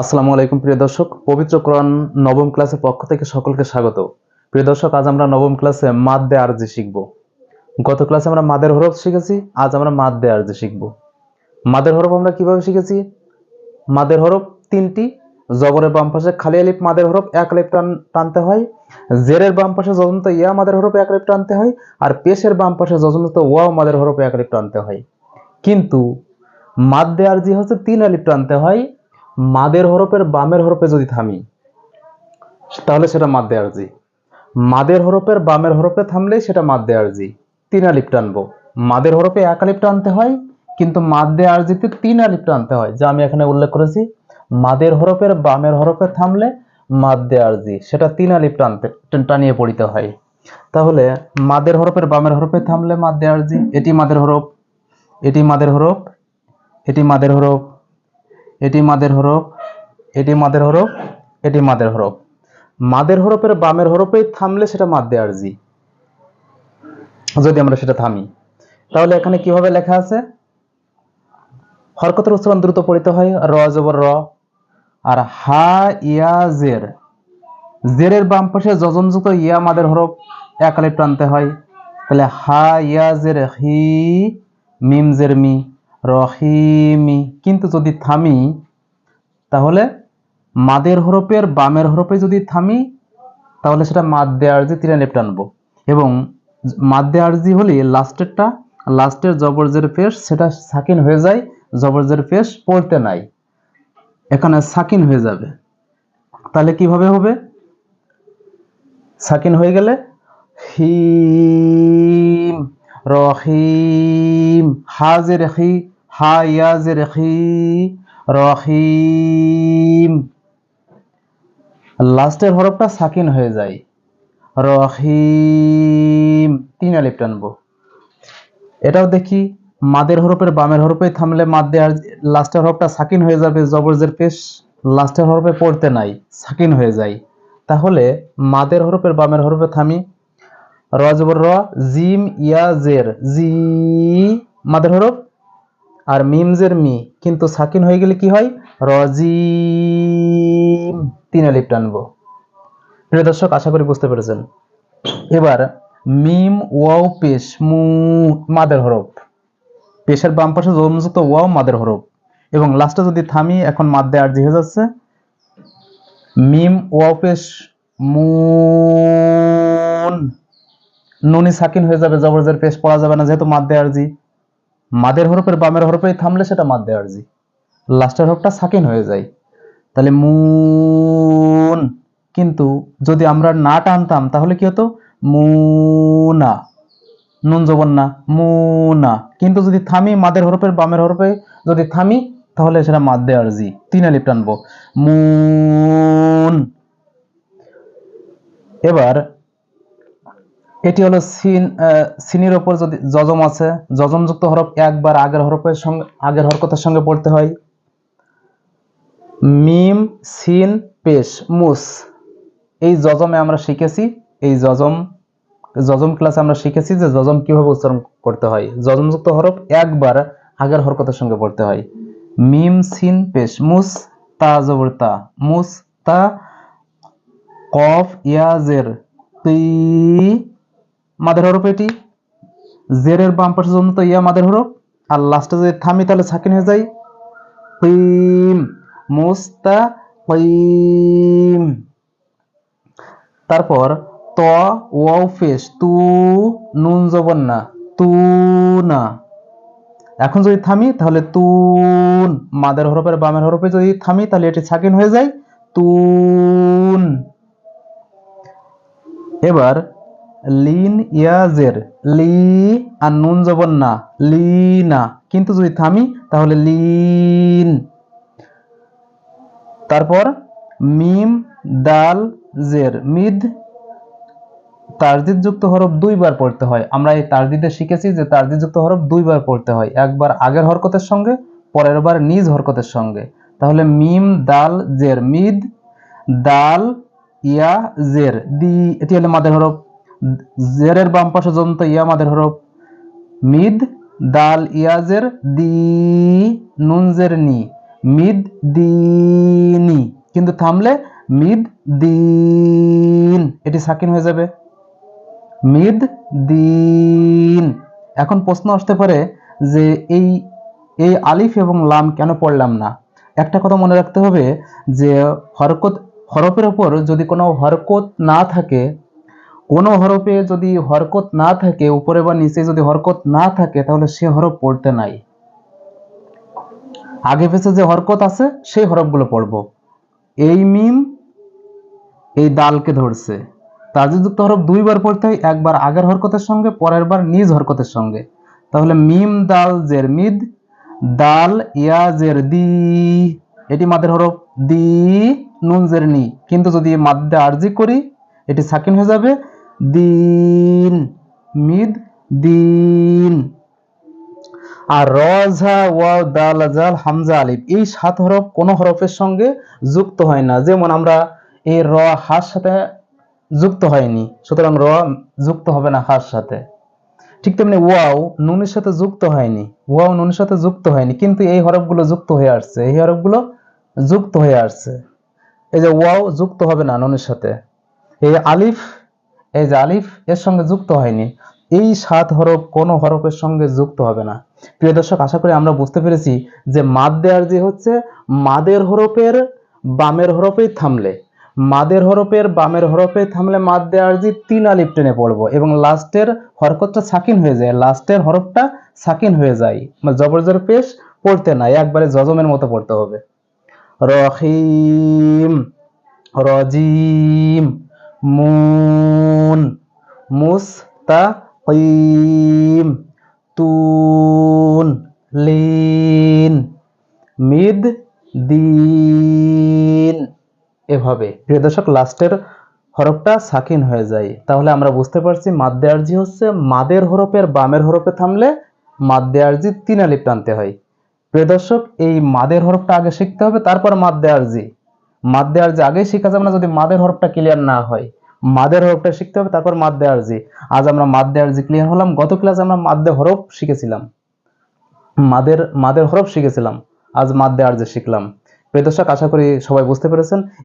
আসসালামু আলাইকুম, প্রিয় দর্শক। পবিত্র কোরআন নবম ক্লাসের পক্ষ থেকে সকলকে স্বাগত। প্রিয় দর্শক, আজ আমরা নবম ক্লাসে মাদ দে আরজি শিখব। গত ক্লাসে আমরা মাদের হরফ শিখেছি, আজ আমরা মাদ দে আরজি শিখব। মাদের হরফ আমরা কীভাবে শিখেছি? মাদের হরফ তিনটি, জবরের বাম পাশে খালি আলিফ মাদের হরফ এক আলিফ টান, টানতে হয়। জেরের বাম পাশে যজন্ত ইয়া মাদের হরফ এক আলিফ টানতে হয়, আর পেশের বাম পাশে যজন্ত ওয়া মাদের হরফ এক আলিফ টানতে হয়। কিন্তু মাদ দে আরজি হচ্ছে তিন আলিফ টানতে হয় মাদের হরফের বামের হরফে যদি থামি, তাহলে সেটা মাদ্দে আরজি মাদের হরফের বামের হরফে থামলেই সেটা মাদ্দে আরজি তিন আলিফ টানবো। মাদের হরফে এক আলিফ টানতে হয়, কিন্তু মাদ্দে আরজিতে তিন আলিফ টানতে হয়, যা আমি এখানে উল্লেখ করেছি। মাদের হরফের বামের হরফে থামলে মাদ্দে আরজি সেটা তিন আলিফ টানতে, টানিয়ে পড়িতে হয়। তাহলে মাদের হরফের বামের হরফে থামলে মাদ্দে আরজি এটি মাদের হরফ, এটি মাদের হরফ, এটি মাদের হরফ এটি মাদের হরফ, এটি মাদের হরফ, এটি মাদের হরফ। মাদের হরফের বামের হরফে থামলে সেটা মাদ্দে আরজি। যদি আমরা সেটা থামি। তাহলে এখানে কীভাবে লেখা আছে? হরকতের উচ্চারণ দ্রুত পড়িতে হয়, র জবর র। আর হা, ইয়া, জের। জেরের বাম পাশে যজনযুক্ত ইয়া মাদের হরফ এক আলিফ টানতে হয়। তাহলে হা, ইয়া, জের, হি, মিম, জের, মি। রহিমি। কিন্তু যদি থামি, তাহলে মাদের হরফের বামের হরফে যদি থামি, তাহলে সেটা মাদ্দে আরজি তিন আলিফ টানবো এবং মাদ্দে আরজি হলে লাস্টেরটা, লাস্টের জবরজের পেশ, সেটা সাকিন হয়ে যায়, জবরজের পেশ পড়তে নাই। এখানে সাকিন হয়ে যাবে। তাহলে কীভাবে হবে? সাকিন হয়ে গেলে হিম, রহিম, হাজের হি হা ইয়াজের হি রহিম। লাস্টের হরফটা সাকিন হয়ে যায়। রহিম। তিন আলিফ টানবো। এটাও দেখি, মাদের হরফের বামের হরফে থামলে মাদ্দে আর লাস্টের হরফটা সাকিন হয়ে যাবে জবরজের পেশ। লাস্টের হরফে পড়তে নাই, সাকিন হয়ে যায়। তাহলে মাদের হরফের বামের হরফে থামি। র জবর র, জিম, ইয়া, জের, জি, মাদের হরফ। আর মিমজের মি। কিন্তু সাকিন হয়ে গেলে কি হয়? রজিম। তিন আলিফ টানবো। প্রিয় দর্শক, আশা করি বুঝতে পেরেছেন। এবার মিম, ওয়াও, পেশ, মু, মাদের হরফ। পেশের বাম পাশে জন্মযুক্ত ওয়াও, মাদের হরফ। এবং লাস্টে যদি থামি, এখন মাদ্দে আরজি হয়ে যাচ্ছে। মিম, ওয়াও, পেশ, মুন। নুনি সাকিন হয়ে যাবে, জবরজের পেশ পড়া যাবে না, যেহেতু মাদ্দে আরজি। মাদের হরফের বামের হরফে থামলে সেটা মাদ্দে আরজি লাস্টের হরফটা সাকিন হয়ে যায়। তাহলে মুন। কিন্তু যদি আমরা না টানতাম, তাহলে কি হতো? মুনা। নুন জবন না, মুনা। কিন্তু যদি থামি, মাদের হরফের বামের হরফে যদি থামি, তাহলে সেটা মাদ্দে আরজি তিন আলিফ টানবো। মুন। এবার এটি হলো সিন সিনের ওপর যদি যজম আছে, যজমযুক্ত হরফ একবার আগের হরফের সঙ্গে, আগের হরকতের সঙ্গে পড়তে হয়। মিম, সিন, পেশ, মুস। এই যজমে আমরা শিখেছি, এই যজম যজম ক্লাসে আমরা শিখেছি যে যজম কীভাবে উচ্চারণ করতে হয়। যজমযুক্ত হরফ একবার আগের হরকতের সঙ্গে পড়তে হয়। মিম, সিন, পেশ, মুস, তা, জবর, তা। মুস, তা, কফ, ইয়াজের মাদের হরফ এটি। জেরের বাম পাশে জন্য তো ইয়া মাদের হরফ। আর লাস্টে যদি থামি তাহলে সাকিন হয়ে যায়। কিম মুস্তা কিম তারপর ত, ওয়াও ফেস, তু, নুন জবন না তু না এখন যদি থামি, তাহলে তুন। মাদের হরফের বামের হরফে যদি থামি, তাহলে এটি সাকিন হয়ে যায় তুন। এবার লিন ইয়াজের, লি আর নুন জবন না লি না কিন্তু যদি থামি, তাহলে লিন। তারপর মিম দাল জের, মিদ তারদিদ যুক্ত হরফ দুইবার পড়তে হয়। আমরা এই তারদিদে শিখেছি যে তারদিদ যুক্ত হরফ দুইবার পড়তে হয়, একবার আগের হরকতের সঙ্গে, পরের বার নিজ হরকতের সঙ্গে। তাহলে মিম দাল জের, মিদ দাল ইয়া জের। দি, এটি হলো মাদের হরফ। জেরের বাম পাশে যন্ত ইয়া মাদের হরফ মিদ, দাল, ইয়াজের, দি নুন জের নি। মিদ দিনি কিন্তু থামলে মিদ দিন এটি সাকিন হয়ে যাবে। মিদ দিন এখন প্রশ্ন আসতে পারে যে এই এই আলিফ এবং লাম কেন পড়লাম না? একটা কথা মনে রাখতে হবে যে হরকত, হরফের ওপর যদি কোনো হরকত না থাকে কোনো হরফে যদি হরকত না থাকে, উপরে বা নিচে যদি হরকত না থাকে, তাহলে সে হরফ পড়তে নাই। আগে পেছে যে হরকত আছে, সেই হরফগুলো পড়ব। এই মিম, এই দালকে ধরছে। তাজিযুক্ত হরফ দুইবার পড়তে হয়, একবার আগের হরকতের সঙ্গে, পরের বার নিজ হরকতের সঙ্গে। তাহলে মিম, দাল, জের, মিদ, দাল, ইয়া, জের, দি। এটি মাদের হরফ, দি, নুন, জের, নি। কিন্তু যদি মাদ্দে আরজি করি, এটি সাকিন হয়ে যাবে। দিন, মিদ দিন। আর রজা ওয়াও দাল জাল হামজা আলিফ, এই সাত হরফ কোন হরফের সঙ্গে যুক্ত হয় না। যেমন আমরা এই র, হার সাথে যুক্ত হয়নি, সুতরাং র যুক্ত হবে না হার সাথে। ঠিক তেমনি ওয়াও নুনের সাথে যুক্ত হয়নি, ওয়াও নুনের সাথে যুক্ত হয়নি, কিন্তু এই হরফগুলো যুক্ত হয়ে আসছে, এই হরফগুলো যুক্ত হয়ে আসছে। এই যে ওয়াও যুক্ত হবে না নুনের সাথে। এই আলিফ এই যে আলিফ, এর সঙ্গে যুক্ত হয়নি। এই সাত হরফ কোন হরফের সঙ্গে যুক্ত হবে না। প্রিয় দর্শক, আশা করি আমরা বুঝতে পেরেছি যে মাদ দেওয়ার যে হচ্ছে মাদের হরফের বামের হরফেই থামলে। মাদের হরফের বামের হরফে থামলে মাদ দেওয়ার যে তিন আলিফ টেনে পড়ব এবং লাস্টের হরকতটা সাকিন হয়ে যায়। লাস্টের হরফটা সাকিন হয়ে যায়। মানে জবরজর পেশ পড়তে নাই একবারে জজমের মতো পড়তে হবে। রহিম, রজিম। মুন, মুস্তাকিম, তুন, লিন মিদ দিন এভাবে। প্রিয় দর্শক, লাস্টের হরফটা সাকিন হয়ে যায়। তাহলে আমরা বুঝতে পারছি মাদ্দে আরজি হচ্ছে মাদের হরফের বামের হরফে থামলে মাদ্দে আরজি তিন আলিফ টানতে হয়। প্রিয় দর্শক, এই মাদের হরফটা আগে শিখতে হবে, তারপর মাদ্দে আরজি। মাদ্দে যে, আগেই শেখা যাবে না যদি মাদের হরফটা ক্লিয়ার না হয়। মাদের হরফটা শিখতে হবে, তারপর মাদ মাদ্দে আরজি আজ আমরা মাদ মাদ্দে আরজি ক্লিয়ার হলাম, গত ক্লাসে আমরা মাদ মাদ্দে হরফ শিখেছিলাম। মাদের মাদের হরফ শিখেছিলাম। আজ মাদ মাদ্দে আরজি শিখলাম। প্রিয় দর্শক, আশা করি সবাই বুঝতে পেরেছেন।